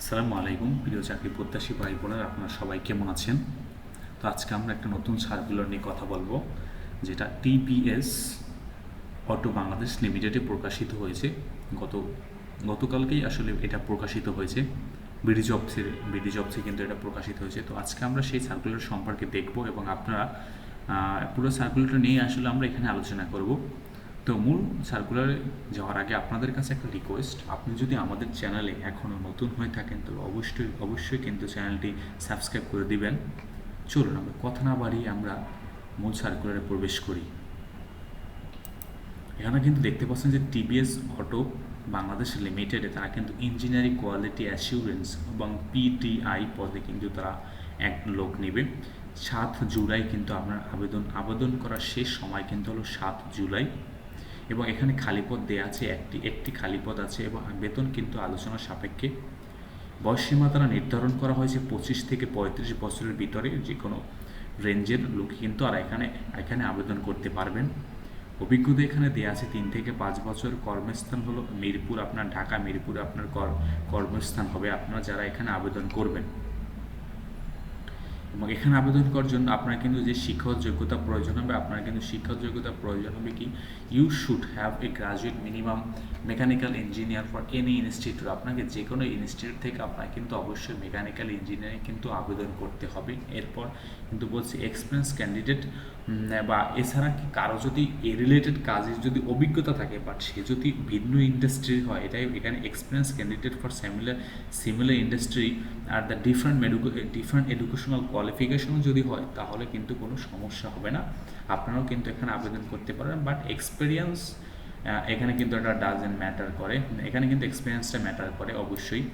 আসসালামু আলাইকুম। প্রিয় চাকরি প্রত্যাশী ভাই বোনেরা আপনারা সবাই কেমন আছেন? তো আজকে আমরা একটা নতুন সার্কুলার নিয়ে কথা বলব, যেটা টিপিএস অটো বাংলাদেশ লিমিটেডে প্রকাশিত হয়েছে। গত, গতকালকেই আসলে এটা প্রকাশিত হয়েছে। বিডি জবসের বিডি জবসে কিন্তু এটা প্রকাশিত হয়েছে। তো আজকে আমরা সেই সার্কুলার সম্পর্কে দেখব এবং আপনারা পুরো সার্কুলারটা নিয়ে আসলে আমরা এখানে আলোচনা করব। তো মূল সার্কুলারে যাওয়ার আগে আপনাদের কাছে একটা রিকোয়েস্ট আপনি যদি আমাদের চ্যানেলে এখনও নতুন হয়ে থাকেন তবে অবশ্যই অবশ্যই কিন্তু চ্যানেলটি সাবস্ক্রাইব করে দিবেন। চলুন আমরা কথা না বাড়িয়ে আমরা মূল সার্কুলারে প্রবেশ করি। এখানে কিন্তু দেখতে পাচ্ছেন যে টিবিএস অটো বাংলাদেশ লিমিটেডে তারা কিন্তু ইঞ্জিনিয়ারিং কোয়ালিটি অ্যাসিউরেন্স এবং পিটিআই পদে কিন্তু তারা এক লোক নেবে। সাত জুলাই কিন্তু আপনার আবেদন আবেদন করার শেষ সময় কিন্তু হলো সাত জুলাই। এবং এখানে খালিপদ দেওয়া আছে, একটি একটি খালিপদ আছে এবং বেতন কিন্তু আলোচনা সাপেক্ষে। বয়সসীমা তারা নির্ধারণ করা হয়েছে পঁচিশ থেকে পঁয়ত্রিশ বছরের ভিতরে যে কোনো রেঞ্জের লোক কিন্তু আর এখানে এখানে আবেদন করতে পারবেন। অভিজ্ঞতা এখানে দেওয়া আছে তিন থেকে পাঁচ বছর কর্মস্থান হলো মিরপুর, আপনার ঢাকা মিরপুরে আপনার কর, কর্মস্থান হবে। আপনারা যারা এখানে আবেদন করবেন এখানে আবেদন করার জন্য আপনার কিন্তু যে শিক্ষক যোগ্যতা প্রয়োজন হবে, আপনার কিন্তু শিক্ষক যোগ্যতা প্রয়োজন হবে কি you should have a graduate minimum mechanical engineer for any institute আপনাকে যে কোনো ইনস্টিটিউট থেকে আপনার কিন্তু অবশ্যই মেকানিক্যাল ইঞ্জিনিয়ারিং কিন্তু আবেদন করতে হবে। এরপর কিন্তু বলছি এক্সপিরিয়েন্স ক্যান্ডিডেট বা এছাড়া কি কারও যদি এ রিলেটেড কাজের যদি অভিজ্ঞতা থাকে বাট সে যদি ভিন্ন ইন্ডাস্ট্রির হয়, এটাই এখানে experience candidate for similar similar industry R the different different educational qualification যদি হয়, তাহলে কিন্তু কোনো সমস্যা হবে না। আপনারাও কিন্তু এখানে আবেদন করতে পারেন বাট এক্সপিরিয়েন্স এখানে কিন্তু এটা ডাজেন্ট ম্যাটার করে। এখানে কিন্তু এক্সপিরিয়েন্সটা ম্যাটার করে, অবশ্যই।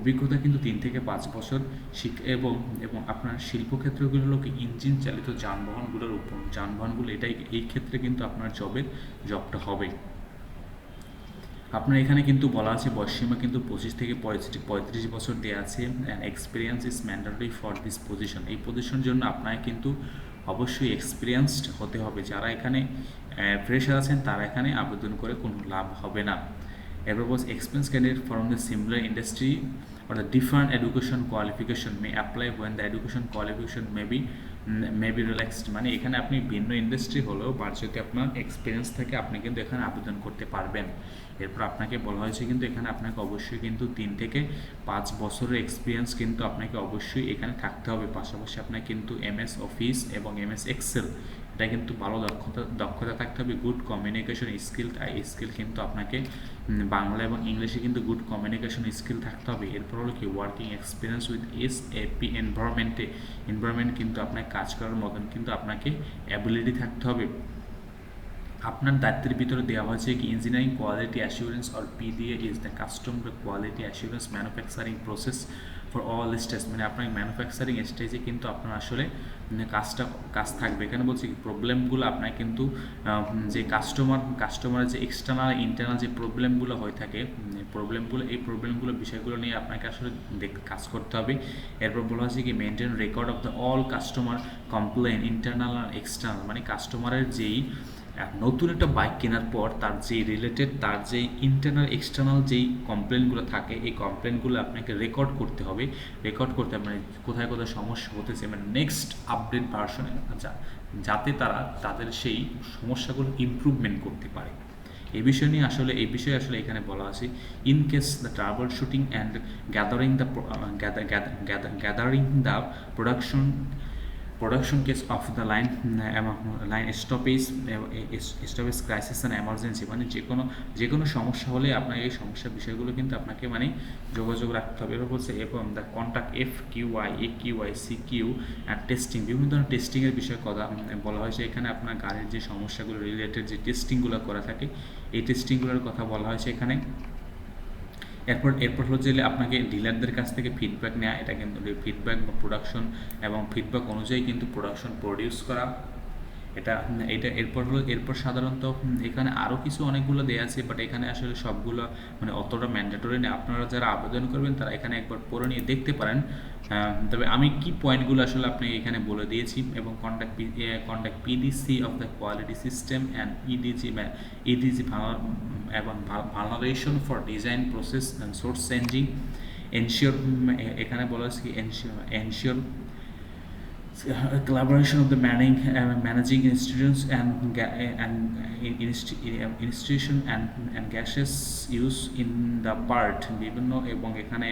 অভিজ্ঞতা কিন্তু তিন থেকে পাঁচ বছর শিখ এবং এবং আপনার শিল্পক্ষেত্রগুলো হলো ইঞ্জিন চালিত যানবাহনগুলোর উপর, যানবাহনগুলো এটাই, এই ক্ষেত্রে কিন্তু আপনার জবের জবটা হবে। আপনার এখানে কিন্তু বলা আছে বয়সীমা কিন্তু পঁচিশ থেকে পঁয়ত্রিশ পঁয়ত্রিশ বছর দেওয়া আছে and experience is mandatory for this position এই পজিশনের জন্য আপনার কিন্তু অবশ্যই এক্সপিরিয়েন্সড হতে হবে। যারা এখানে ফ্রেশার আছেন, তারা এখানে আবেদন করে কোনো লাভ হবে না। এরপর boss experience candidate from the similar industry or the different education qualification may apply the education qualification may be may be relaxed মানে এখানে আপনি ভিন্ন ইন্ডাস্ট্রি হলেও বাট যদি আপনার এক্সপিরিয়েন্স থাকে, আপনি কিন্তু এখানে আবেদন করতে পারবেন। এরপর আপনাকে বলা হয়েছে কিন্তু এখানে আপনাকে অবশ্যই কিন্তু তিন থেকে পাঁচ বছরের এক্সপিরিয়েন্স কিন্তু আপনাকে অবশ্যই এখানে থাকতে হবে। পাশাপাশি আপনাকে কিন্তু এমএস অফিস এবং এমএস এক্সেল এটা কিন্তু ভালো দক্ষতা দক্ষতা থাকতে হবে গুড কমিউনিকেশন স্কিল স্কিল কিন্তু আপনাকে বাংলা এবং ইংলিশে কিন্তু গুড কমিউনিকেশন স্কিল থাকতে হবে। এরপর হলো কি working experience with S AP এনভায়রনমেন্টে environment কিন্তু আপনার কাজ করার মতন কিন্তু আপনাকে অ্যাবিলিটি থাকতে হবে। আপনার দায়িত্বের ভিতরে দেওয়া হয়েছে কি engineering quality assurance or PDA is the custom quality assurance manufacturing process for all stage মানে আপনার ম্যানুফ্যাকচারিং স্টেজে কিন্তু আপনার আসলে মানে কাজটা, কাজ থাকবে। এখানে বলছি প্রবলেমগুলো আপনার কিন্তু যে কাস্টমার কাস্টমারের যে এক্সটার্নাল ইন্টারনাল যে প্রবলেমগুলো হয়ে থাকে প্রবলেমগুলো এই প্রবলেমগুলো বিষয়গুলো নিয়ে আপনাকে আসলে কাজ করতে হবে। এরপর বলা হয়েছে কি maintain record of the all customer complain internal R external মানে কাস্টমারের যেই নতুন একটা বাইক কেনার পর তার যে রিলেটেড তার যে ইন্টারনাল এক্সটার্নাল যেই কমপ্লেনগুলো থাকে, এই কমপ্লেনগুলো আপনাকে রেকর্ড করতে হবে। রেকর্ড করতে মানে কোথায় কোথায় সমস্যা হতেছে মানে নেক্সট আপডেট ভার্সনে যা যাতে তারা তাদের সেই সমস্যাগুলো ইমপ্রুভমেন্ট করতে পারে। এ বিষয় নিয়ে আসলে এই বিষয়ে আসলে এখানে বলা আছে in case the trouble shooting and gathering the gathering the production production case of the line line stoppage stoppage crisis and emergency মানে যে কোনো যে কোনো সমস্যা হলে আপনার এই সমস্যার বিষয়গুলো কিন্তু আপনাকে মানে যোগাযোগ রাখতে হবে। এবার বলছে এবং the contact F Q I A Q I C Q and testing বিভিন্ন ধরনের টেস্টিংয়ের বিষয়ে কথা বলা হয়েছে এখানে আপনার গাড়ির যে সমস্যাগুলো রিলেটেড যে টেস্টিংগুলো করা থাকে, এই টেস্টিংগুলোর কথা বলা হয়েছে এখানে এরপর এরপর হলো যে আপনাকে ডিলারদের কাছ থেকে ফিডব্যাক নেওয়া এটা কিন্তু ফিডব্যাক বা প্রোডাকশন এবং ফিডব্যাক অনুযায়ী কিন্তু প্রোডাকশন প্রডিউস করা। এটা এটা এরপর হলো, এরপর সাধারণত এখানে আরও কিছু অনেকগুলো দেওয়া আছে বাট এখানে আসলে সবগুলো মানে অতটা ম্যান্ডেটরি নেই আপনারা যারা আবেদন করবেন, তারা এখানে একবার পড়ে নিয়ে দেখতে পারেন। তবে আমি কি পয়েন্টগুলো আসলে আপনাকে এখানে বলে দিয়েছি, এবং contact contact PDC of the quality system and EDG EDG এবং validation for design process and source changing ensure এখানে বলা হয়েছে কি ensure ensure collaboration of the managing uh, managing institutions and and insti- institution and and gaseous use in the part বিভিন্ন এবং এখানে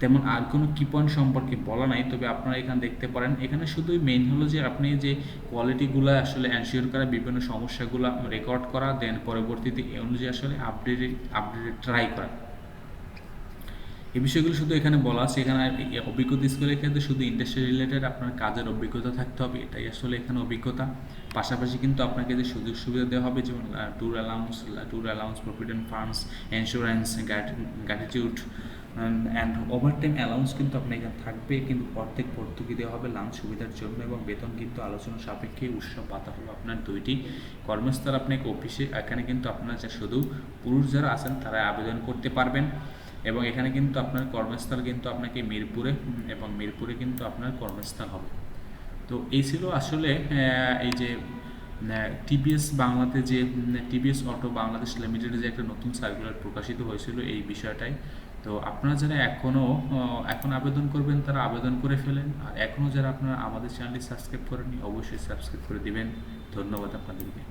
তেমন আর কোনো কি সম্পর্কে বলা নাই তবে আপনারা এখানে দেখতে পারেন। এখানে শুধুই মেইন হলো যে আপনি যে কোয়ালিটিগুলো আসলে এনশিওর করা বিভিন্ন সমস্যাগুলো রেকর্ড করা দেন পরবর্তীতে এই অনুযায়ী আসলে আপডেট আপডেট ট্রাই করা। এই বিষয়গুলো শুধু এখানে বলা আছে, এখানে অভিজ্ঞতা স্কুলের ক্ষেত্রে শুধু ইন্ডাস্ট্রি রিলেটেড আপনার কাজের অভিজ্ঞতা থাকতে হবে, এটাই আসলে এখানে অভিজ্ঞতা। পাশাপাশি কিন্তু আপনাকে যে সুযোগ সুবিধা দেওয়া হবে, যেমন tour allowance tour allowance provident funds insurance gratitude and overtime allowance কিন্তু আপনার এখানে থাকবে, কিন্তু প্রত্যেক ভর্তুকি দেওয়া হবে লাঞ্চ সুবিধার জন্য এবং বেতন কিন্তু আলোচনা সাপেক্ষে উৎসব পাতা হলো আপনার দুইটি। কর্মস্থল আপনাকে অফিসে এখানে কিন্তু আপনার যা শুধু পুরুষ যারা আছেন তারা আবেদন করতে পারবেন। এবং এখানে কিন্তু আপনার কর্মস্থল কিন্তু আপনাকে মিরপুরে এবং মিরপুরে কিন্তু আপনার কর্মস্থল হবে। তো এই ছিল আসলে এই যে টিবিএস বাংলাতে যে টিবিএস অটো বাংলাদেশ লিমিটেডে যে একটা নতুন সার্কুলার প্রকাশিত হয়েছিল এই বিষয়টাই। তো আপনারা যারা এখনও এখন আবেদন করবেন, তারা আবেদন করে ফেলেন। আর এখনও যারা আপনারা আমাদের চ্যানেলটি সাবস্ক্রাইব করেননি, অবশ্যই সাবস্ক্রাইব করে দিবেন। ধন্যবাদ আপনাদেরকে।